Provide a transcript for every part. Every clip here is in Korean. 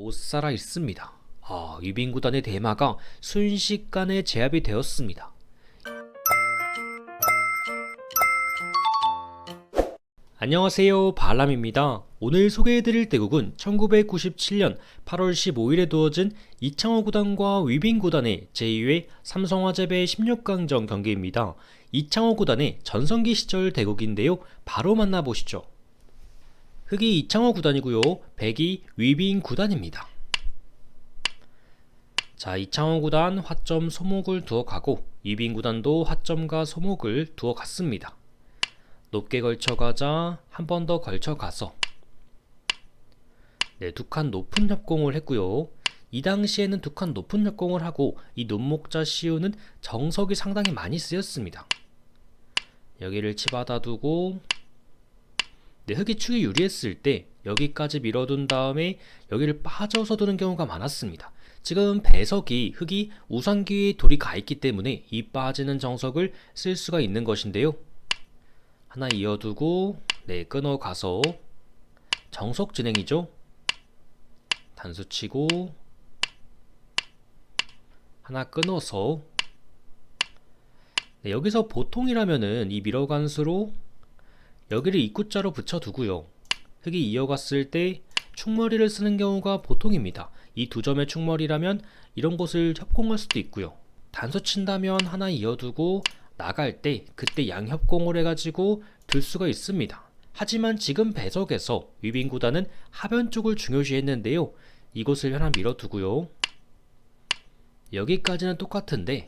못 살아 있습니다. 아, 위빙 구단의 대마가 순식간에 제압이 되었습니다. 안녕하세요. 발람입니다. 오늘 소개해드릴 대국은 1997년 8월 15일에 두어진 이창호 구단과 위빙 구단의 제2회 삼성화재배 16강전 경기입니다. 이창호 구단의 전성기 시절 대국인데요. 바로 만나보시죠. 흑이 이창호 구단이고요. 백이 위빙 구단입니다. 자, 이창호 구단 화점 소목을 두어 가고 위빙 구단도 화점과 소목을 두어 갔습니다. 높게 걸쳐 가자 한 번 더 걸쳐 가서 네, 두 칸 높은 협공을 했고요. 이 당시에는 두 칸 높은 협공을 하고 이 눈목자 시우는 정석이 상당히 많이 쓰였습니다. 여기를 치받아 두고 네, 흑이 축이 유리했을 때 여기까지 밀어둔 다음에 여기를 빠져서 두는 경우가 많았습니다. 지금 배석이 흑이 우상기에 돌이 가 있기 때문에 이 빠지는 정석을 쓸 수가 있는 것인데요. 하나 이어두고 네 끊어 가서 정석 진행이죠. 단수 치고 하나 끊어서 네, 여기서 보통이라면은 이 밀어간수로 여기를 입구자로 붙여두고요. 흑이 이어갔을 때 충머리를 쓰는 경우가 보통입니다. 이 두 점의 충머리라면 이런 곳을 협공할 수도 있고요. 단수 친다면 하나 이어두고 나갈 때 그때 양협공을 해가지고 들 수가 있습니다. 하지만 지금 배석에서 위빙 구단은 하변 쪽을 중요시했는데요. 이곳을 하나 밀어두고요. 여기까지는 똑같은데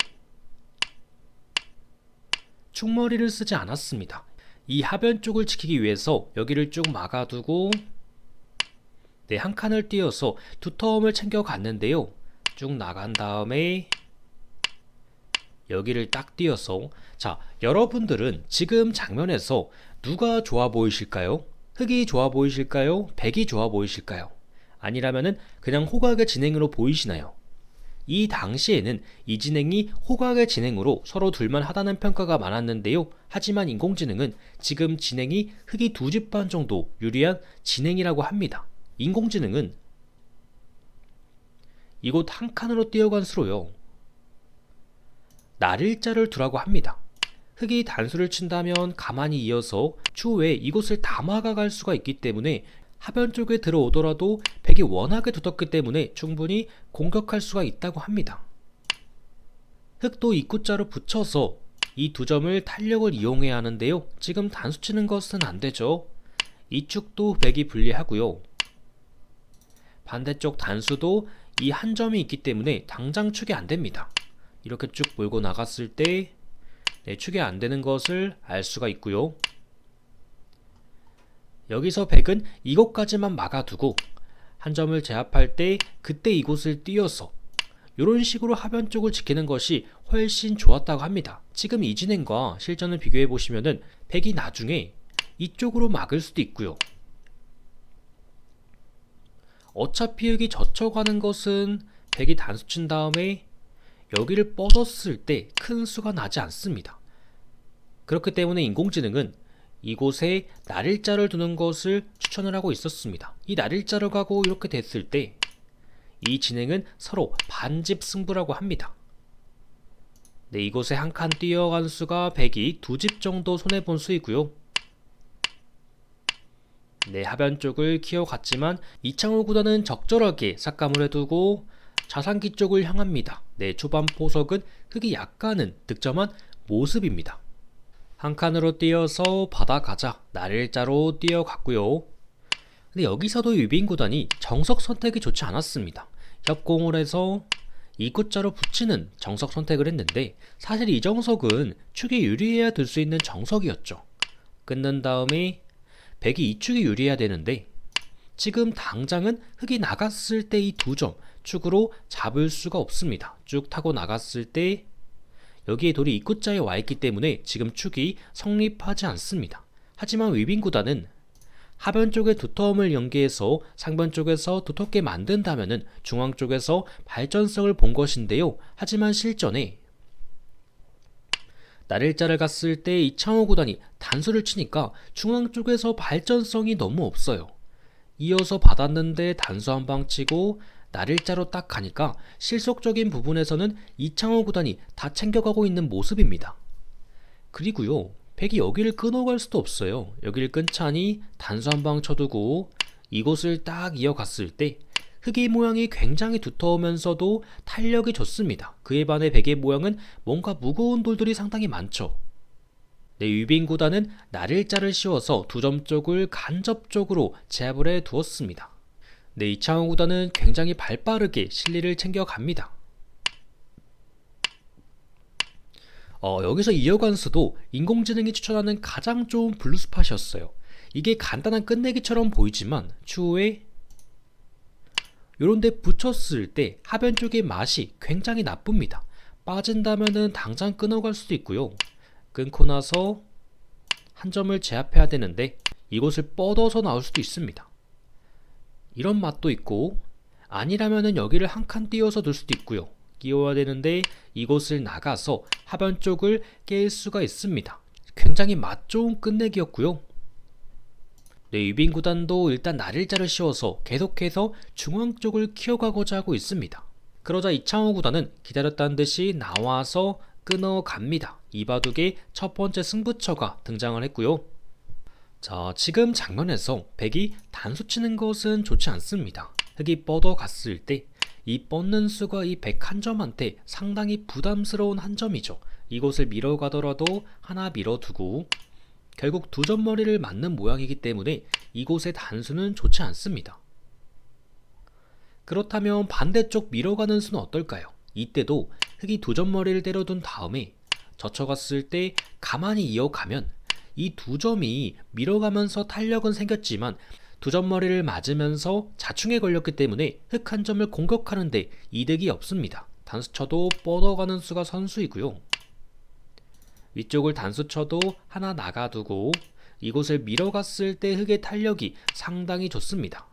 충머리를 쓰지 않았습니다. 이 하변 쪽을 지키기 위해서 여기를 쭉 막아두고 네, 한 칸을 띄어서 두 텀을 챙겨 갔는데요. 쭉 나간 다음에 여기를 딱 띄어서 자 여러분들은 지금 장면에서 누가 좋아 보이실까요? 흑이 좋아 보이실까요? 백이 좋아 보이실까요? 아니라면은 그냥 호각의 진행으로 보이시나요? 이 당시에는 이 진행이 호각의 진행으로 서로 둘만 하다는 평가가 많았는데요. 하지만 인공지능은 지금 진행이 흑이 두 집 반 정도 유리한 진행이라고 합니다. 인공지능은 이곳 한 칸으로 뛰어간 수로요. 날일자를 두라고 합니다. 흑이 단수를 친다면 가만히 이어서 추후에 이곳을 다 막아갈 수가 있기 때문에 하변 쪽에 들어오더라도 백이 워낙에 두텁기 때문에 충분히 공격할 수가 있다고 합니다. 흑도 입구자로 붙여서 이 두 점을 탄력을 이용해야 하는데요. 지금 단수 치는 것은 안 되죠. 이쪽도 백이 불리하고요. 반대쪽 단수도 이 한 점이 있기 때문에 당장 축이 안 됩니다. 이렇게 쭉 몰고 나갔을 때 네, 축이 안 되는 것을 알 수가 있고요. 여기서 백은 이곳까지만 막아두고 한 점을 제압할 때 그때 이곳을 띄어서 이런 식으로 하변 쪽을 지키는 것이 훨씬 좋았다고 합니다. 지금 이 진행과 실전을 비교해 보시면은 백이 나중에 이쪽으로 막을 수도 있고요. 어차피 여기 젖혀가는 것은 백이 단수 친 다음에 여기를 뻗었을 때 큰 수가 나지 않습니다. 그렇기 때문에 인공지능은 이곳에 날일자를 두는 것을 추천을 하고 있었습니다. 이 날일자를 가고 이렇게 됐을 때 이 진행은 서로 반집 승부라고 합니다. 네, 이곳에 한 칸 뛰어간 수가 100이 두 집 정도 손해본 수이고요. 네, 하변 쪽을 키워갔지만 이창호 구단은 적절하게 삭감을 해두고 자산기 쪽을 향합니다. 네, 초반 포석은 흙이 약간은 득점한 모습입니다. 한 칸으로 뛰어서 받아가자 날일자로 뛰어갔고요. 근데 여기서도 위빙 구단이 정석 선택이 좋지 않았습니다. 협공을 해서 이구자로 붙이는 정석 선택을 했는데 사실 이 정석은 축이 유리해야 들 수 있는 정석이었죠. 끊는 다음에 백이 이축이 유리해야 되는데 지금 당장은 흙이 나갔을 때 이 두 점 축으로 잡을 수가 없습니다. 쭉 타고 나갔을 때 여기에 돌이 입구자에 와 있기 때문에 지금 축이 성립하지 않습니다. 하지만 위빙 구단은 하변 쪽에 두터움을 연계해서 상변 쪽에서 두텁게 만든다면은 중앙 쪽에서 발전성을 본 것인데요. 하지만 실전에 날일자를 갔을 때 이창호 구단이 단수를 치니까 중앙 쪽에서 발전성이 너무 없어요. 이어서 받았는데 단수 한 방 치고 날일자로 딱 가니까 실속적인 부분에서는 이창호 구단이 다 챙겨가고 있는 모습입니다. 그리고요, 백이 여기를 끊어갈 수도 없어요. 여기를 끊자니 단수 한 방 쳐두고 이곳을 딱 이어갔을 때 흑의 모양이 굉장히 두터우면서도 탄력이 좋습니다. 그에 반해 백의 모양은 뭔가 무거운 돌들이 상당히 많죠. 네, 유빈 구단은 날일자를 씌워서 두 점 쪽을 간접적으로 제압을 해 두었습니다. 네, 이창호 구단은 굉장히 발빠르게 실리를 챙겨갑니다. 어, 여기서 이어간 수도 인공지능이 추천하는 가장 좋은 블루 스팟이었어요. 이게 간단한 끝내기처럼 보이지만 추후에 요런데 붙였을 때 하변 쪽의 맛이 굉장히 나쁩니다. 빠진다면은 당장 끊어갈 수도 있고요. 끊고 나서 한 점을 제압해야 되는데 이곳을 뻗어서 나올 수도 있습니다. 이런 맛도 있고 아니라면은 여기를 한 칸 띄워서 둘 수도 있고요. 끼워야 되는데 이곳을 나가서 하변 쪽을 깰 수가 있습니다. 굉장히 맛 좋은 끝내기였고요. 네, 유빈 구단도 일단 날일자를 씌워서 계속해서 중앙 쪽을 키워가고자 하고 있습니다. 그러자 이창호 구단은 기다렸다는 듯이 나와서 끊어갑니다. 이바둑의 첫 번째 승부처가 등장을 했고요. 자, 지금 장면에서 백이 단수 치는 것은 좋지 않습니다. 흑이 뻗어갔을 때 이 뻗는 수가 이 백 한 점한테 상당히 부담스러운 한 점이죠. 이곳을 밀어가더라도 하나 밀어두고 결국 두 점 머리를 맞는 모양이기 때문에 이곳의 단수는 좋지 않습니다. 그렇다면 반대쪽 밀어가는 수는 어떨까요? 이때도 흑이 두 점 머리를 때려둔 다음에 젖혀갔을 때 가만히 이어가면 이 두 점이 밀어가면서 탄력은 생겼지만 두 점 머리를 맞으면서 자충에 걸렸기 때문에 흑 한 점을 공격하는데 이득이 없습니다. 단수 쳐도 뻗어가는 수가 선수이고요. 위쪽을 단수 쳐도 하나 나가두고 이곳을 밀어갔을 때 흑의 탄력이 상당히 좋습니다.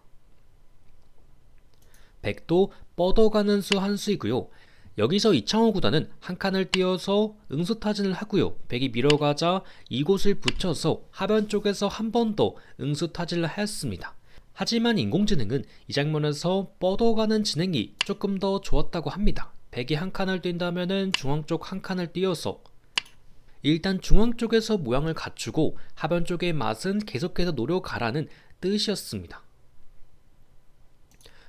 백도 뻗어가는 수 한 수이고요. 여기서 이창호 구단은 한 칸을 띄어서 응수타진을 하고요. 백이 밀어가자 이곳을 붙여서 하변 쪽에서 한 번 더 응수타진을 하였습니다. 하지만 인공지능은 이 장면에서 뻗어가는 진행이 조금 더 좋았다고 합니다. 백이 한 칸을 뛴다면 중앙 쪽 한 칸을 띄어서 일단 중앙 쪽에서 모양을 갖추고 하변 쪽의 맛은 계속해서 노려가라는 뜻이었습니다.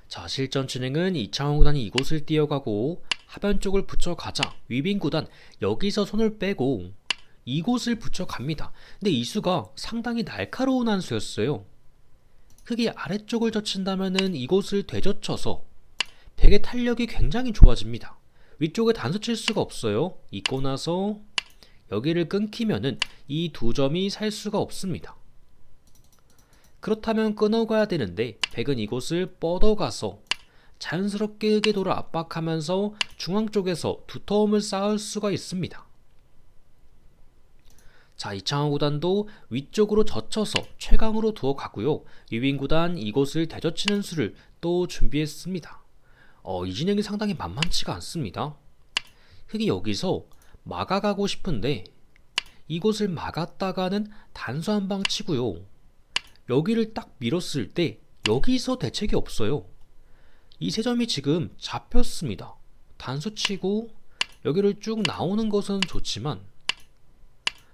자, 실전 진행은 이창호 구단이 이곳을 뛰어가고 하변 쪽을 붙여가자 위빈 구단 여기서 손을 빼고 이곳을 붙여갑니다. 근데 이 수가 상당히 날카로운 한 수였어요. 흙이 아래쪽을 젖힌다면은 이곳을 되젖혀서 백의 탄력이 굉장히 좋아집니다. 위쪽에 단수 칠 수가 없어요. 있고 나서 여기를 끊기면은 이 두 점이 살 수가 없습니다. 그렇다면 끊어가야 되는데 백은 이곳을 뻗어가서 자연스럽게 돌을 압박하면서 중앙 쪽에서 두터움을 쌓을 수가 있습니다. 자, 이창호 구단도 위쪽으로 젖혀서 최강으로 두어 가고요. 유빈 구단 이곳을 대젖히는 수를 또 준비했습니다. 어, 이 진영이 상당히 만만치가 않습니다. 흑이 여기서 막아가고 싶은데 이곳을 막았다가는 단수 한 방 치고요. 여기를 딱 밀었을 때 여기서 대책이 없어요. 이 세 점이 지금 잡혔습니다. 단수 치고 여기를 쭉 나오는 것은 좋지만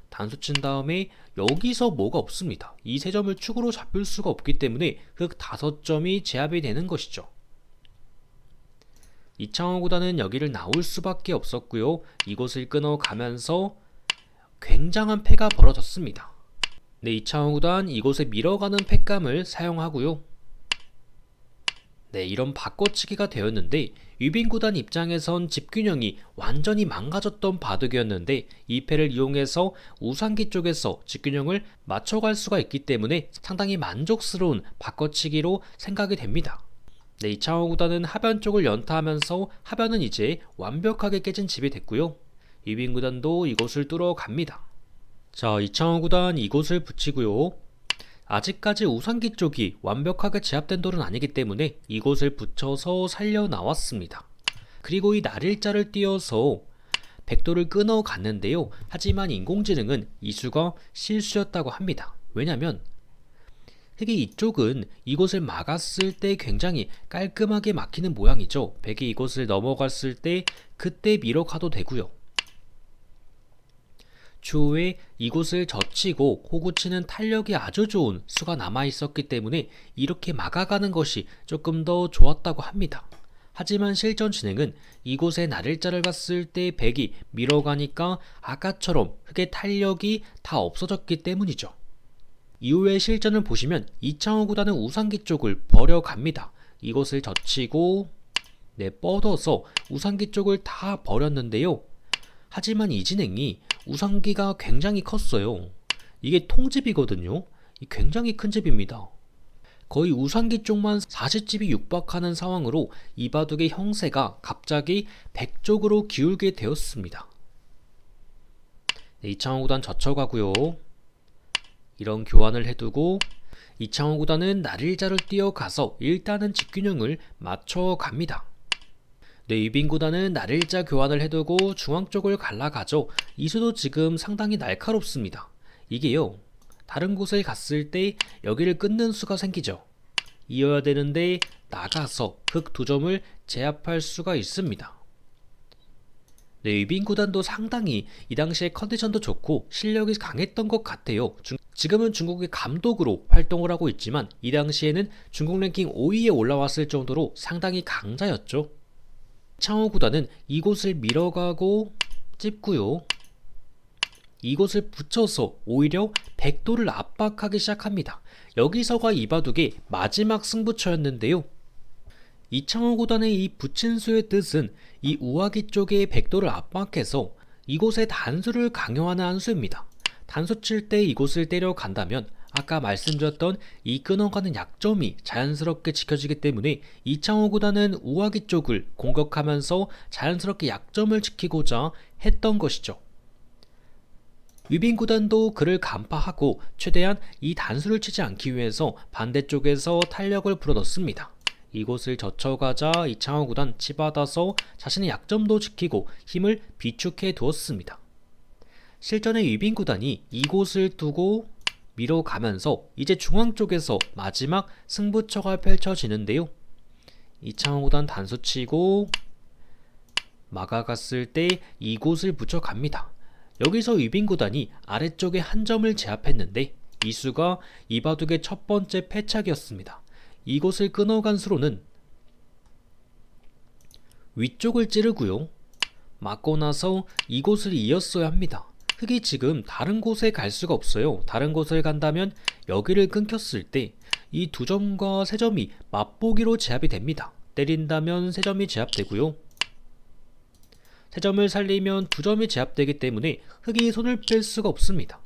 단수 친 다음에 여기서 뭐가 없습니다. 이 세 점을 축으로 잡을 수가 없기 때문에 흑 다섯 점이 제압이 되는 것이죠. 이창호 구단은 여기를 나올 수밖에 없었고요. 이곳을 끊어가면서 굉장한 패가 벌어졌습니다. 네, 이창호 구단 이곳에 밀어가는 패감을 사용하고요. 네, 이런 바꿔치기가 되었는데 유빈 구단 입장에선 집균형이 완전히 망가졌던 바둑이었는데 이 패를 이용해서 우상기 쪽에서 집균형을 맞춰갈 수가 있기 때문에 상당히 만족스러운 바꿔치기로 생각이 됩니다. 네, 이창호 구단은 하변 쪽을 연타하면서 하변은 이제 완벽하게 깨진 집이 됐고요. 유빈 구단도 이곳을 뚫어갑니다. 자, 이창호 구단 이곳을 붙이고요. 아직까지 우상기 쪽이 완벽하게 제압된 돌은 아니기 때문에 이곳을 붙여서 살려 나왔습니다. 그리고 이 날일자를 띄어서 백도를 끊어 갔는데요. 하지만 인공지능은 이수가 실수였다고 합니다. 왜냐면 흑이 이쪽은 이곳을 막았을 때 굉장히 깔끔하게 막히는 모양이죠. 백이 이곳을 넘어갔을 때 그때 밀어 가도 되고요. 추후에 이곳을 젖히고 호구치는 탄력이 아주 좋은 수가 남아 있었기 때문에 이렇게 막아가는 것이 조금 더 좋았다고 합니다. 하지만 실전 진행은 이곳에 날일자를 봤을 때 백이 밀어가니까 아까처럼 흑의 탄력이 다 없어졌기 때문이죠. 이후의 실전을 보시면 이창호 구단은 우상기 쪽을 버려갑니다. 이곳을 젖히고 네, 뻗어서 우상기 쪽을 다 버렸는데요. 하지만 이 진행이 우상기가 굉장히 컸어요. 이게 통집이거든요. 이 굉장히 큰 집입니다. 거의 우상기 쪽만 40집이 육박하는 상황으로 이바둑의 형세가 갑자기 100쪽으로 기울게 되었습니다. 네, 이창호 구단 젖혀가고요. 이런 교환을 해두고 이창호 구단은 날일자를 뛰어가서 일단은 직균형을 맞춰갑니다. 네, 유빈 구단은 날일자 교환을 해두고 중앙 쪽을 갈라가죠. 이수도 지금 상당히 날카롭습니다. 이게요. 다른 곳에 갔을 때 여기를 끊는 수가 생기죠. 이어야 되는데 나가서 흑두 점을 제압할 수가 있습니다. 네, 유빈 구단도 상당히 이 당시에 컨디션도 좋고 실력이 강했던 것 같아요. 중- 지금은 중국의 감독으로 활동을 하고 있지만 이 당시에는 중국 랭킹 5위에 올라왔을 정도로 상당히 강자였죠. 창호 구단은 이곳을 밀어가고 찝고요. 이곳을 붙여서 오히려 백도를 압박하기 시작합니다. 여기서가 이바둑의 마지막 승부처였는데요. 이창호 구단의 이 붙인 수의 뜻은 이 우아기 쪽의 백도를 압박해서 이곳의 단수를 강요하는 한 수입니다. 단수 칠 때 이곳을 때려간다면 아까 말씀드렸던 이 끊어가는 약점이 자연스럽게 지켜지기 때문에 이창호 구단은 우아기 쪽을 공격하면서 자연스럽게 약점을 지키고자 했던 것이죠. 위빈 구단도 그를 간파하고 최대한 이 단수를 치지 않기 위해서 반대쪽에서 탄력을 불어넣습니다. 이곳을 젖혀가자 이창호 구단 치받아서 자신의 약점도 지키고 힘을 비축해 두었습니다. 실전에 위빈 구단이 이곳을 두고 밀어가면서 이제 중앙 쪽에서 마지막 승부처가 펼쳐지는데요. 이창호 구단 단수 치고 막아갔을 때 이곳을 붙여갑니다. 여기서 위빈 구단이 아래쪽에 한 점을 제압했는데 이수가 이바둑의 첫 번째 패착이었습니다. 이곳을 끊어간 수로는 위쪽을 찌르고요. 맞고 나서 이곳을 이었어야 합니다. 흑이 지금 다른 곳에 갈 수가 없어요. 다른 곳을 간다면 여기를 끊겼을 때 이 두 점과 세 점이 맛보기로 제압이 됩니다. 때린다면 세 점이 제압되고요. 세 점을 살리면 두 점이 제압되기 때문에 흑이 손을 뺄 수가 없습니다.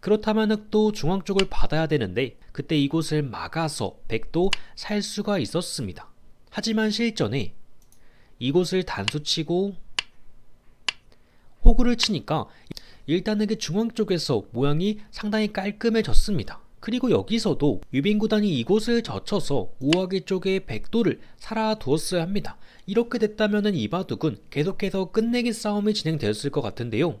그렇다면 흑도 중앙 쪽을 받아야 되는데 그때 이곳을 막아서 백도 살 수가 있었습니다. 하지만 실전에 이곳을 단수치고 호구를 치니까 일단 흑의 중앙 쪽에서 모양이 상당히 깔끔해졌습니다. 그리고 여기서도 유빈 구단이 이곳을 젖혀서 우아기 쪽에 백도를 살아두었어야 합니다. 이렇게 됐다면 이바둑은 계속해서 끝내기 싸움이 진행되었을 것 같은데요.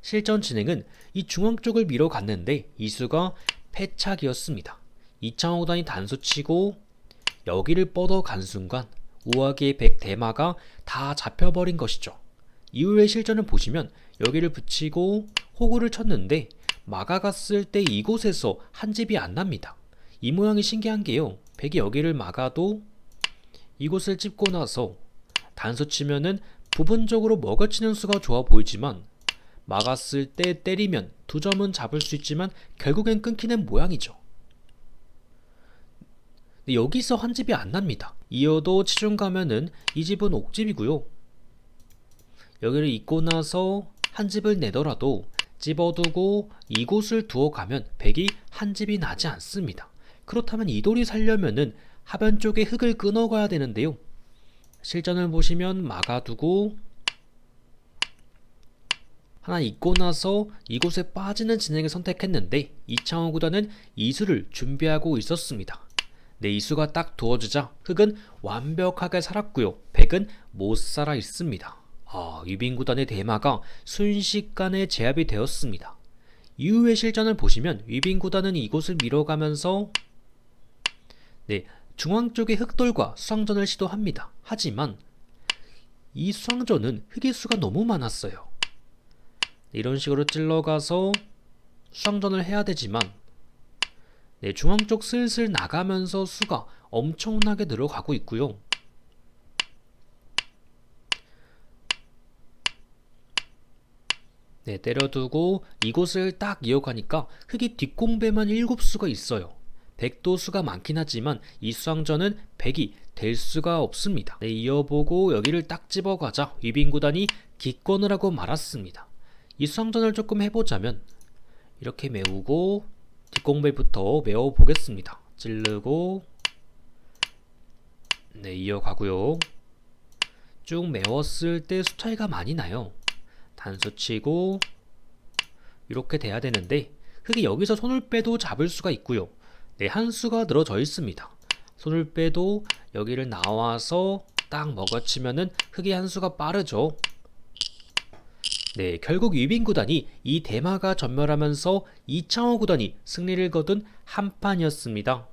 실전 진행은 이 중앙 쪽을 밀어갔는데 이수가 패착이었습니다. 이창호 구단이 단수치고 여기를 뻗어간 순간 우아기의 백 대마가 다 잡혀버린 것이죠. 이후의 실전을 보시면 여기를 붙이고 호구를 쳤는데 막아갔을 때 이곳에서 한 집이 안 납니다. 이 모양이 신기한 게요. 백이 여기를 막아도 이곳을 찝고 나서 단수 치면은 부분적으로 먹어치는 수가 좋아 보이지만 막았을 때 때리면 두 점은 잡을 수 있지만 결국엔 끊기는 모양이죠. 여기서 한 집이 안 납니다. 이어도 치중 가면은 이 집은 옥집이고요. 여기를 잇고 나서 한 집을 내더라도 집어두고 이곳을 두어 가면 백이 한 집이 나지 않습니다. 그렇다면 이 돌이 살려면은 하변 쪽에 흙을 끊어가야 되는데요. 실전을 보시면 막아두고 하나 잊고 나서 이곳에 빠지는 진행을 선택했는데 이창호 구단은 이수를 준비하고 있었습니다. 네, 이수가 딱 두어주자 흑은 완벽하게 살았고요. 백은 못 살아 있습니다. 아, 유빈 구단의 대마가 순식간에 제압이 되었습니다. 이후의 실전을 보시면 위빙 구단은 이곳을 밀어가면서 네, 중앙 쪽의 흑돌과 수상전을 시도합니다. 하지만 이 수상전은 흑의 수가 너무 많았어요. 이런 식으로 찔러가서 수상전을 해야 되지만 네, 중앙 쪽 슬슬 나가면서 수가 엄청나게 늘어가고 있고요. 네, 때려두고 이곳을 딱 이어가니까 흑이 뒷공배만 7수가 있어요. 백도 수가 많긴 하지만 이 수상전은 100이 될 수가 없습니다. 네, 이어보고 여기를 딱 집어가자 위빙 구단이 기권을 하고 말았습니다. 이 수상전을 조금 해보자면 이렇게 메우고 뒷공배부터 메워보겠습니다. 찌르고 네 이어가고요. 쭉 메웠을 때 수 차이가 많이 나요. 단수 치고 이렇게 돼야 되는데 흑이 여기서 손을 빼도 잡을 수가 있고요. 네, 한 수가 늘어져 있습니다. 손을 빼도 여기를 나와서 딱 먹어치면은 흑이 한 수가 빠르죠. 네, 결국 위빙 구단이 이 대마가 전멸하면서 이창호 구단이 승리를 거둔 한 판이었습니다.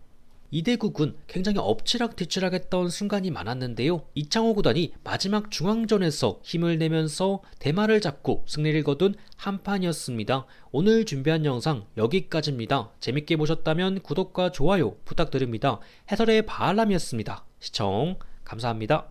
이대국은 굉장히 엎치락뒤치락했던 순간이 많았는데요. 이창호 구단이 마지막 중앙전에서 힘을 내면서 대마를 잡고 승리를 거둔 한 판이었습니다. 오늘 준비한 영상 여기까지입니다. 재밌게 보셨다면 구독과 좋아요 부탁드립니다. 해설의 바람이었습니다. 시청 감사합니다.